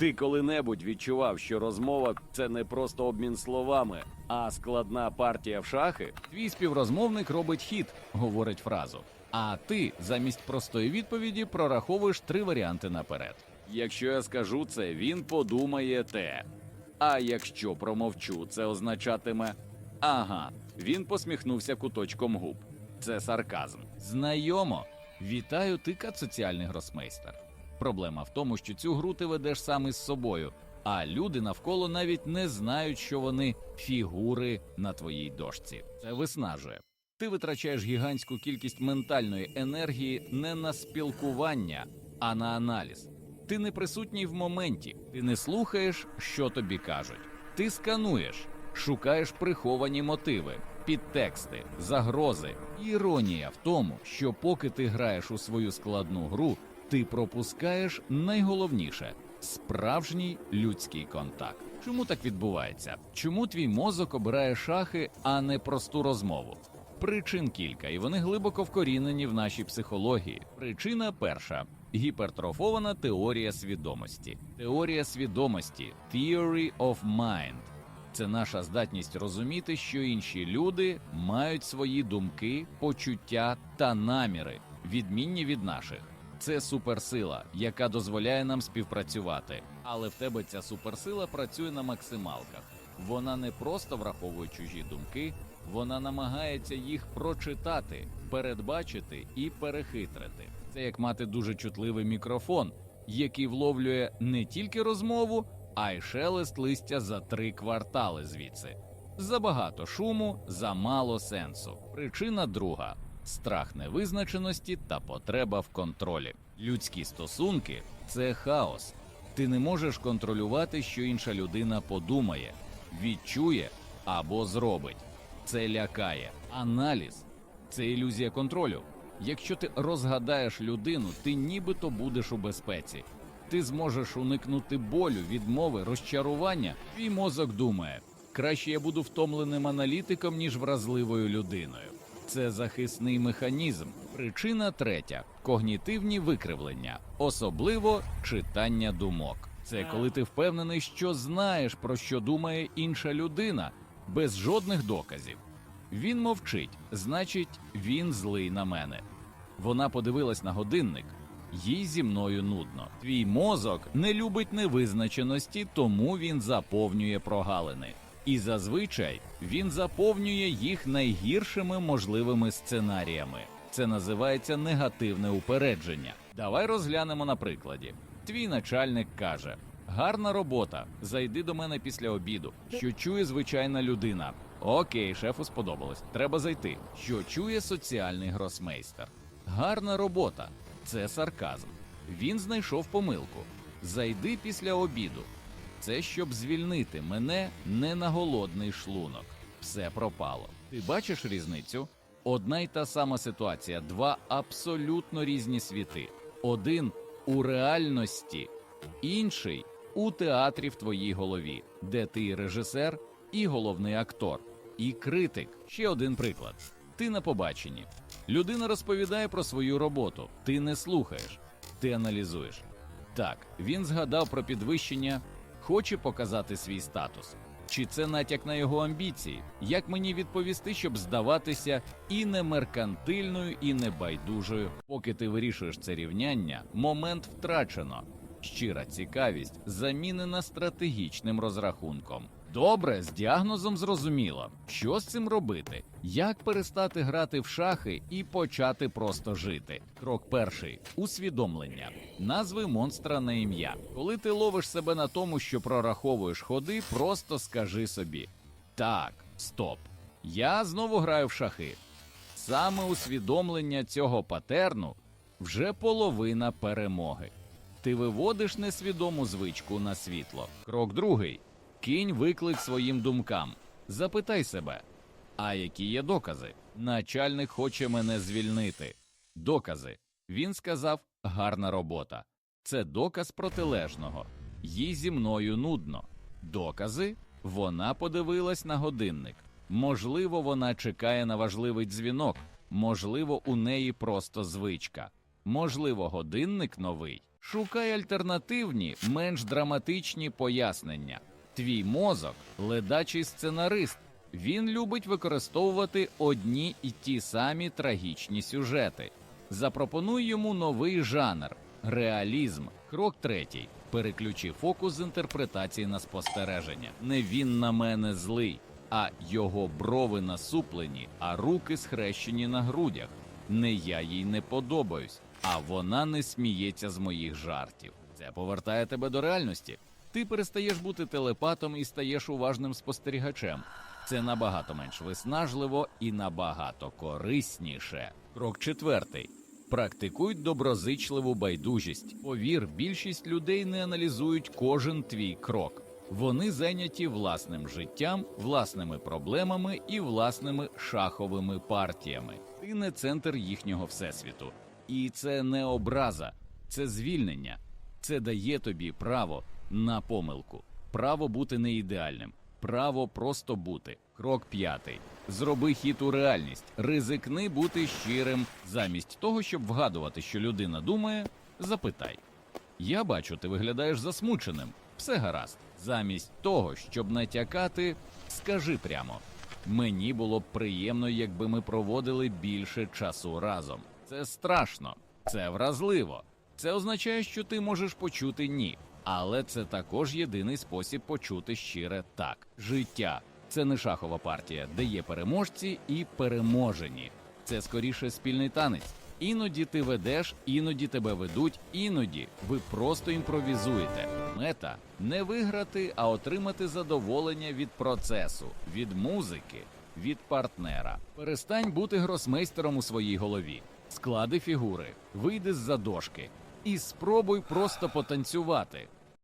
Ти коли-небудь відчував, що розмова це не просто обмін словами, а складна партія в шахи? Твій співрозмовник робить хід, говорить фразу. А ти замість простої відповіді прораховуєш три варіанти наперед. Якщо я скажу це, він подумає те. А якщо промовчу, це означатиме ага, він посміхнувся куточком губ. Це сарказм. Знайомо. Вітаю, ти кат соціальний гросмейстер. Проблема в тому, що цю гру ти ведеш сам із собою, а люди навколо навіть не знають, що вони фігури на твоїй дошці. Це виснажує. Ти витрачаєш гігантську кількість ментальної енергії не на спілкування, а на аналіз. Ти не присутній в моменті, ти не слухаєш, що тобі кажуть. Ти скануєш, шукаєш приховані мотиви, підтексти, загрози. Іронія в тому, що поки ти граєш у свою складну гру, ти пропускаєш найголовніше справжній людський контакт. Чому так відбувається? Чому твій мозок обирає шахи, а не просту розмову? Причин кілька, і вони глибоко вкорінені в нашій психології. Причина перша гіпертрофована теорія свідомості. Теорія свідомості Theory of Mind. Це наша здатність розуміти, що інші люди мають свої думки, почуття та наміри, відмінні від наших. Це суперсила, яка дозволяє нам співпрацювати. Але в тебе ця суперсила працює на максималках. Вона не просто враховує чужі думки, вона намагається їх прочитати, передбачити і перехитрити. Це як мати дуже чутливий мікрофон, який вловлює не тільки розмову, а й шелест листя за три квартали звідси. Забагато шуму, замало сенсу. Причина друга страх невизначеності та потреба в контролі. Людські стосунки це хаос. Ти не можеш контролювати, що інша людина подумає, відчує або зробить. Це лякає. Аналіз це ілюзія контролю. Якщо ти розгадаєш людину, ти нібито будеш у безпеці. Ти зможеш уникнути болю, відмови, розчарування. Твій мозок думає: краще я буду втомленим аналітиком, ніж вразливою людиною. Це захисний механізм. Причина третя когнітивні викривлення, особливо читання думок. Це коли ти впевнений, що знаєш про що думає інша людина, без жодних доказів. Він мовчить, значить, він злий на мене. Вона подивилась на годинник. Їй зі мною нудно. Твій мозок не любить невизначеності, тому він заповнює прогалини. І зазвичай він заповнює їх найгіршими можливими сценаріями. Це називається негативне упередження. Давай розглянемо на прикладі. Твій начальник каже: гарна робота, зайди до мене після обіду. Що чує звичайна людина? Окей, шефу сподобалось. Треба зайти. Що чує соціальний гросмейстер? Гарна робота. Це сарказм. Він знайшов помилку. Зайди після обіду. Це щоб звільнити мене не на голодний шлунок. Все пропало. Ти бачиш різницю? Одна й та сама ситуація, два абсолютно різні світи. Один у реальності, інший у театрі в твоїй голові, де ти режисер, і головний актор, і критик. Ще один приклад. Ти на побаченні. Людина розповідає про свою роботу. Ти не слухаєш, ти аналізуєш. Так, він згадав про підвищення, хоче показати свій статус. Чи це натяк на його амбіції? Як мені відповісти, щоб здаватися і не меркантильною, і не байдужою? Поки ти вирішуєш це рівняння, момент втрачено. Щира цікавість замінена стратегічним розрахунком. Добре, з діагнозом зрозуміло, що з цим робити, як перестати грати в шахи і почати просто жити. Крок перший усвідомлення. Назви монстра на ім'я. Коли ти ловиш себе на тому, що прораховуєш ходи, просто скажи собі: так, стоп. Я знову граю в шахи. Саме усвідомлення цього патерну вже половина перемоги. Ти виводиш несвідому звичку на світло. Крок другий. Кинь виклик своїм думкам. Запитай себе, а які є докази? Начальник хоче мене звільнити. Докази. Він сказав гарна робота. Це доказ протилежного. Їй зі мною нудно. Докази вона подивилась на годинник. Можливо, вона чекає на важливий дзвінок. Можливо, у неї просто звичка. Можливо, годинник новий. Шукай альтернативні, менш драматичні пояснення. Твій мозок ледачий сценарист. Він любить використовувати одні і ті самі трагічні сюжети. Запропонуй йому новий жанр реалізм. Крок третій. Переключи фокус з інтерпретації на спостереження. Не він на мене злий, а його брови насуплені, а руки схрещені на грудях. Не я їй не подобаюсь, а вона не сміється з моїх жартів. Це повертає тебе до реальності. Ти перестаєш бути телепатом і стаєш уважним спостерігачем. Це набагато менш виснажливо і набагато корисніше. Крок четвертий. Практикуй доброзичливу байдужість. Повір, більшість людей не аналізують кожен твій крок. Вони зайняті власним життям, власними проблемами і власними шаховими партіями. Ти не центр їхнього всесвіту. І це не образа, це звільнення. Це дає тобі право на помилку, право бути не ідеальним, право просто бути. Крок п'ятий. Зроби хід у реальність, ризикни бути щирим. Замість того, щоб вгадувати, що людина думає, запитай. Я бачу, ти виглядаєш засмученим. Все гаразд. Замість того, щоб натякати, скажи прямо. Мені було б приємно, якби ми проводили більше часу разом. Це страшно, це вразливо. Це означає, що ти можеш почути ні. Але це також єдиний спосіб почути щире так. Життя це не шахова партія, де є переможці і переможені. Це скоріше спільний танець. Іноді ти ведеш, іноді тебе ведуть, іноді ви просто імпровізуєте. Мета не виграти, а отримати задоволення від процесу, від музики, від партнера. Перестань бути гросмейстером у своїй голові. Склади фігури, вийди з-за дошки і спробуй просто потанцювати.